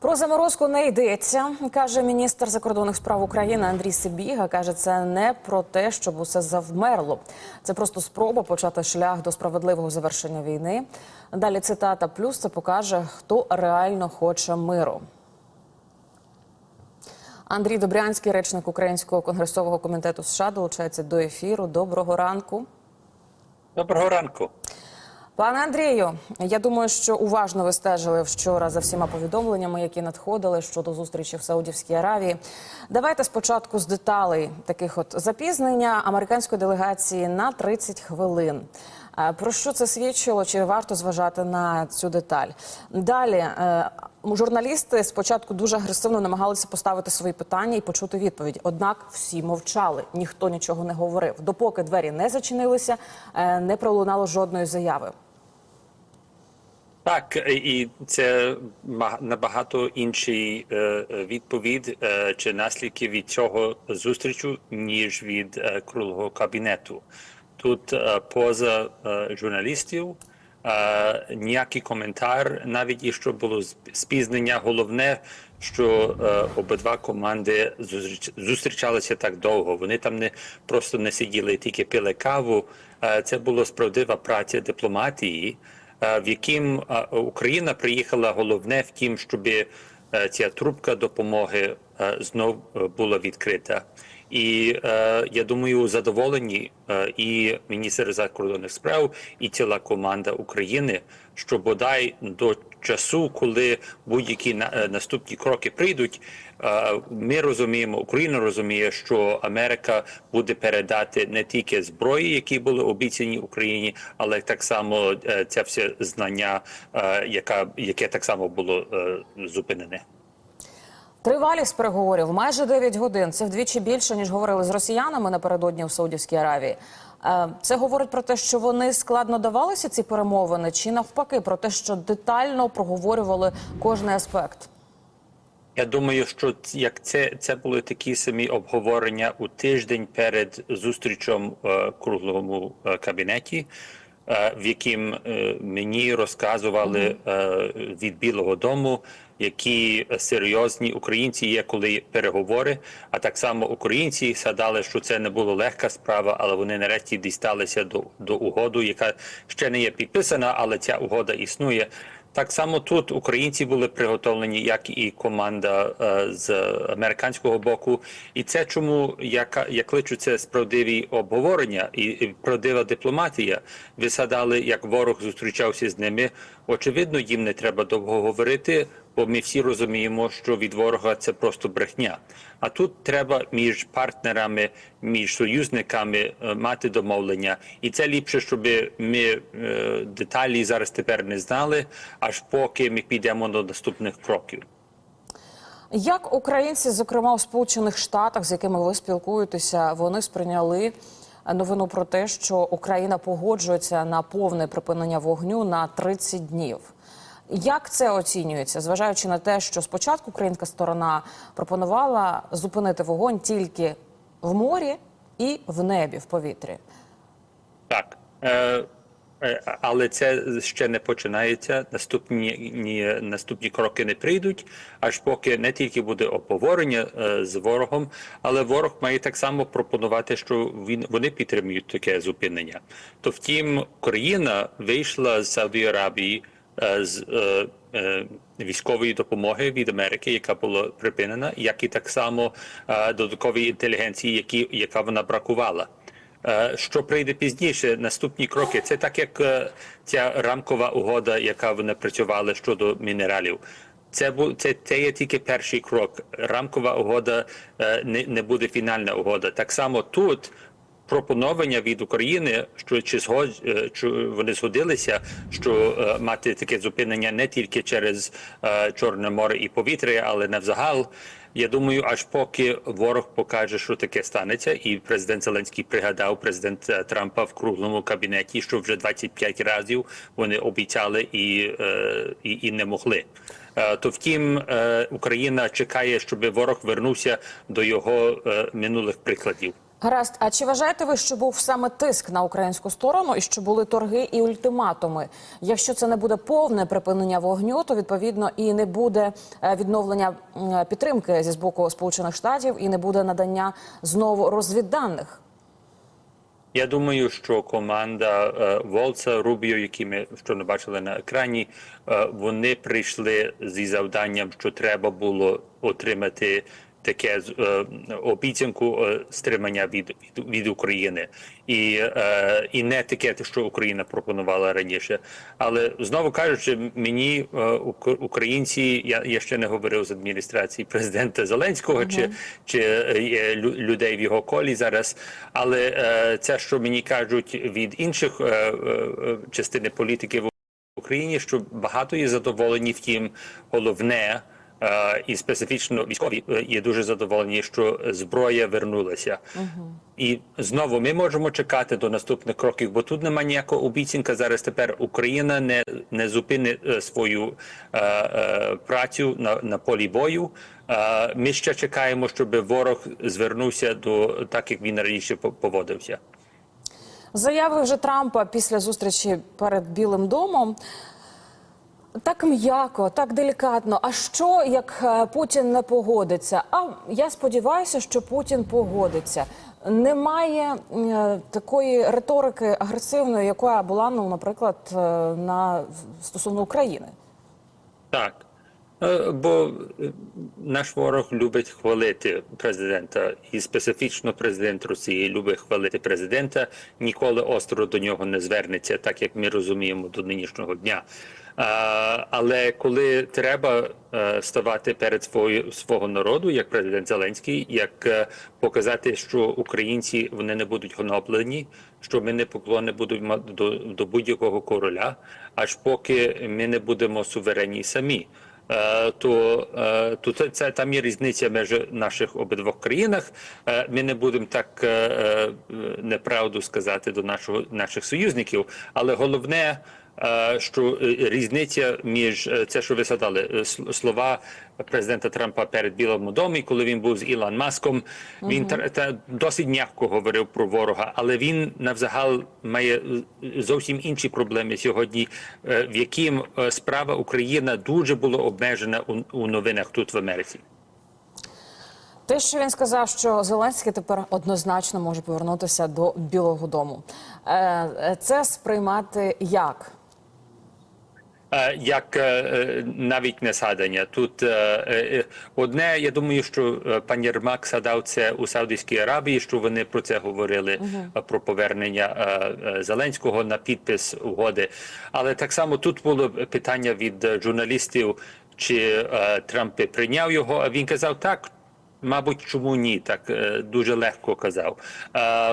Про заморозку не йдеться, каже міністр закордонних справ України Андрій Сибіга. каже, це не про те, щоб усе завмерло. Це просто спроба почати шлях до справедливого завершення війни. Далі цитата плюс це покаже, хто реально хоче миру. Андрій Добрянський, речник Українського конгресового комітету США, долучається до ефіру. Доброго ранку. Доброго ранку. Пане Андрію, я думаю, що уважно ви стежили вчора за всіма повідомленнями, які надходили щодо зустрічі в Саудівській Аравії. Давайте спочатку з деталей таких от запізнення американської делегації на 30 хвилин. Е, Про що це свідчило? Чи варто зважати на цю деталь? Далі е, журналісти спочатку дуже агресивно намагалися поставити свої питання і почути відповідь. Однак всі мовчали, ніхто нічого не говорив. Допоки двері не зачинилися, е, не пролунало жодної заяви. Так, і це набагато інший е, відповідь е, чи наслідки від цього зустрічу, ніж від е, круглого кабінету. Тут поза журналістів ніякий коментар, навіть якщо було сп- спізнення. Головне, що обидва команди зустріч- зустрічалися так довго. Вони там не просто не сиділи, тільки пили каву. Це була справдива праця дипломатії. Е, в яким е, Україна приїхала головне в тім, щоб е, ця трубка допомоги знов була відкрита. І е, я думаю, задоволені е, і міністр закордонних справ, і ціла команда України, що бодай до часу, коли будь-які е, наступні кроки прийдуть, е, ми розуміємо, Україна розуміє, що Америка буде передати не тільки зброї, які були обіцяні Україні, але так само е, це все знання, яка яке так само було зупинене. Тривалість переговорів майже 9 годин. Це вдвічі більше ніж говорили з росіянами напередодні в Саудівській Аравії. Е, Це говорить про те, що вони складно давалися ці перемовини, чи навпаки про те, що детально проговорювали кожний аспект. Я думаю, що як це, це були такі самі обговорення у тиждень перед зустрічом е, круглому е, кабінеті, в яким е, мені розказували е, від Білого Дому, які серйозні українці є, коли переговори. А так само українці згадали, що це не була легка справа, але вони нарешті дісталися до, до угоду, яка ще не є підписана, але ця угода існує. Так само тут українці були приготовлені, як і команда е, з американського боку, і це чому як я кличу справдиві обговорення і, і правдива дипломатія. Ви згадали, як ворог зустрічався з ними. Очевидно, їм не треба довго говорити, бо ми всі розуміємо, що від ворога це просто брехня. А тут треба між партнерами, між союзниками е, мати домовлення, і це ліпше, щоб ми е, деталі зараз тепер не знали, аж поки ми підемо до наступних кроків. Як українці, зокрема у Сполучених Штатах, з якими ви спілкуєтеся, вони сприйняли новину про те, що Україна погоджується на повне припинення вогню на 30 днів. Як це оцінюється, зважаючи на те, що спочатку українська сторона пропонувала зупинити вогонь тільки в морі і в небі в повітрі? Так. Е, е, але це ще не починається. Наступні ні, наступні кроки не прийдуть, аж поки не тільки буде обговорення е, з ворогом, але ворог має так само пропонувати, що він вони підтримують таке зупинення. То втім, Україна вийшла з Сауді Аравії е, з е, е, військової допомоги від Америки, яка була припинена, як і так само е, додаткової інтелігенції, які яка вона бракувала. Е, Що прийде пізніше, наступні кроки, це так як е, ця рамкова угода, яка вони працювали щодо мінералів. Це це, це є тільки перший крок. Рамкова угода е, не, не буде фінальна угода. Так само тут пропонування від України, що чи згод е, чи вони згодилися, що е, мати таке зупинення не тільки через е, Чорне море і повітря, але навзагал. Я думаю, аж поки ворог покаже, що таке станеться, і президент Зеленський пригадав президента Трампа в круглому кабінеті, що вже 25 разів вони обіцяли і, е, і, і не могли. Е, То втім, е, Україна чекає, щоб ворог вернувся до його е, минулих прикладів. Гаразд, а чи вважаєте ви, що був саме тиск на українську сторону і що були торги і ультиматуми? Якщо це не буде повне припинення вогню, то відповідно і не буде е, відновлення підтримки зі боку Сполучених Штатів і не буде надання знову розвідданих. Я думаю, що команда е, Волца Рубіо, які ми щойно бачили на екрані, е, вони прийшли зі завданням, що треба було отримати таке е, обіцянку е, стримання від, від, від України, і, е, і не таке, що Україна пропонувала раніше. Але знову кажучи, мені е, українці, я, я ще не говорив з адміністрації президента Зеленського чи, чи е, лю- людей в його колі зараз. Але е, це, що мені кажуть від інших е, е, частини політиків в Україні, що багато є задоволені. Втім, головне. І специфічно військові е, є дуже задоволені, що зброя вернулася. І знову ми можемо чекати до наступних кроків, бо тут немає ніякого обіцянка. Зараз тепер Україна не, не зупинить е, свою е, е, працю на, на полі бою. Е, ми ще чекаємо, щоб ворог звернувся до так, як він раніше поводився. Заяви вже Трампа після зустрічі перед Білим домом. Так м'яко, так делікатно. А що як е, Путін не погодиться? А я сподіваюся, що Путін погодиться. Немає е, такої риторики агресивної, яка була, ну, наприклад, е, на стосовно України. Так. Е, Бо е, наш ворог любить хвалити президента, і специфічно президент Росії любить хвалити президента. Ніколи остро до нього не звернеться, так як ми розуміємо до нинішнього дня. Але коли треба е, ставати перед свою, свого народу, як президент Зеленський, як показати, що українці вони не будуть гноблені, що ми не поклони будемо до, до будь-якого короля, аж поки ми не будемо суверенні самі. Е, то, е, то це, це там є різниця між наших обидвох країнах. Е, Ми не будемо так неправду сказати до нашого наших союзників, але головне. Що е, різниця між е, це, що ви згадали, е, слова президента Трампа перед Білому домі, коли він був з Ілон Маском, він та досить м'яко говорив про ворога, але він навзагал має зовсім інші проблеми сьогодні, в яким справа Україна дуже була обмежена у, у новинах тут в Америці. Те, що він сказав, що Зеленський тепер однозначно може повернутися до Білого Дому. Це сприймати як? Е, Як е, е, навіть не згадання. Тут одне, я думаю, що е, пан Єрмак згадав це у Саудівській Аравії, що вони про це говорили е, про повернення Зеленського на підпис угоди. Але так само тут було питання від журналістів, чи е, Трамп прийняв його. А він казав так. Мабуть, чому ні, так е, дуже легко казав.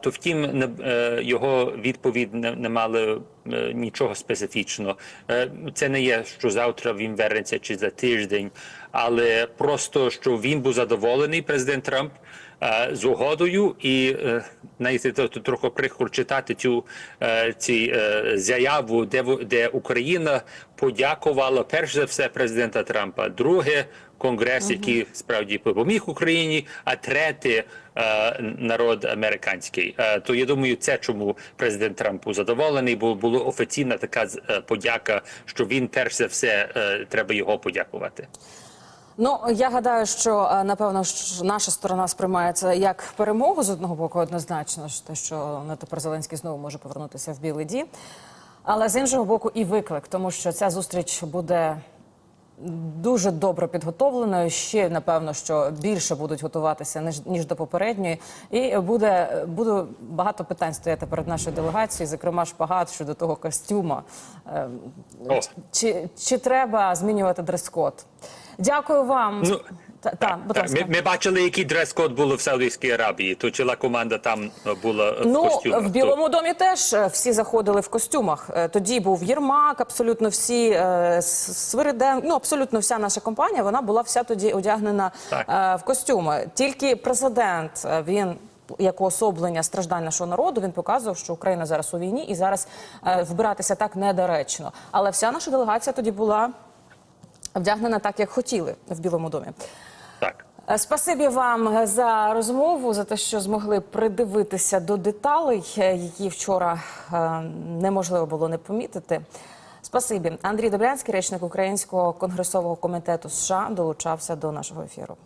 То втім, е, його відповідь не, мали е, нічого специфічного. Це не є, що завтра він вернеться чи за тиждень, але просто що він був задоволений, президент Трамп. Е, З угодою, і е, то трохи прикро читати цю е, ці заяву, де де Україна подякувала перш за все президента Трампа, друге конгрес, який справді допоміг Україні, а третє народ американський. То я думаю, це чому президент Трамп задоволений, бо була офіційна така подяка, що він перш за все треба його подякувати. Ну я гадаю, що е, напевно наша сторона сприймає це як перемогу з одного боку, однозначно те, що на тепер Зеленський знову може повернутися в Білий Дім. Але з іншого боку, і виклик, тому що ця зустріч буде дуже добре підготовленою. Ще напевно, що більше будуть готуватися ніж ніж до попередньої, і буде буде багато питань стояти перед нашою делегацією, зокрема шпагат щодо того костюма. Е, Чи, чи треба змінювати дрес-код? Дякую вам. Ну, та, та, будь ласка. ми, ми бачили, який дрес-код було в Саудівській Аравії. То ціла команда там е, була в Ну, костюмах. в Білому домі теж е, всі заходили в костюмах. Е, Тоді був Єрмак, абсолютно всі е, Свириден, ну абсолютно вся наша компанія. Вона була вся тоді одягнена Так. е, в костюми. Тільки президент е, він. Як уособлення страждань нашого народу він показував, що Україна зараз у війні і зараз е, вбиратися так недоречно. Але вся наша делегація тоді була вдягнена так, як хотіли в Білому домі. Так. Е, спасибі вам е, за розмову, за те, що змогли придивитися до деталей, е, які вчора неможливо було не помітити. Спасибі, Андрій Добрянський, речник Українського конгресового комітету США, долучався до нашого ефіру.